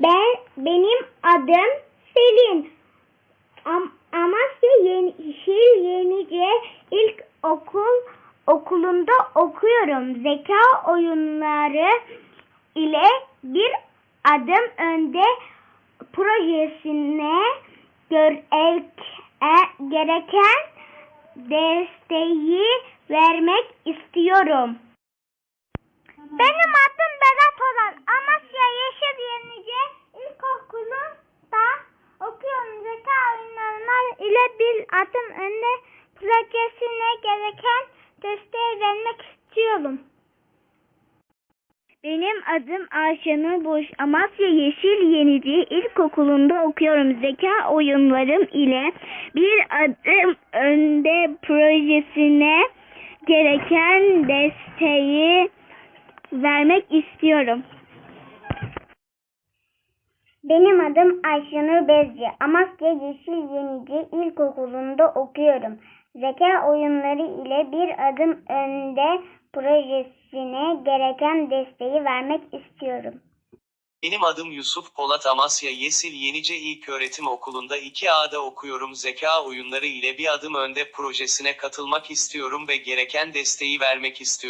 Ben benim adım Selin. Am Amasya Yeşil Yenice İlk Okul okulunda okuyorum. Zeka oyunları ile bir adım önde projesine e- gereken desteği vermek istiyorum. Benim adım Berat Oral. Amasya Yeşil Yenice İlkokulu'nda okuyorum. Zeka ile bir adım önde projesine gereken desteği vermek istiyorum. Benim adım Ayşenur Boş. Amasya Yeşil Yenici İlkokulu'nda okuyorum. Zeka oyunlarım ile bir adım önde projesine gereken desteği vermek istiyorum. Benim adım Ayşenur Bezci. Amasya Yeşil Yenici İlkokulu'nda okuyorum. Zeka oyunları ile bir adım önde projesine gereken desteği vermek istiyorum. Benim adım Yusuf Polat Amasya Yesil Yenice İlköğretim Okulu'nda 2A'da okuyorum. Zeka oyunları ile bir adım önde projesine katılmak istiyorum ve gereken desteği vermek istiyorum.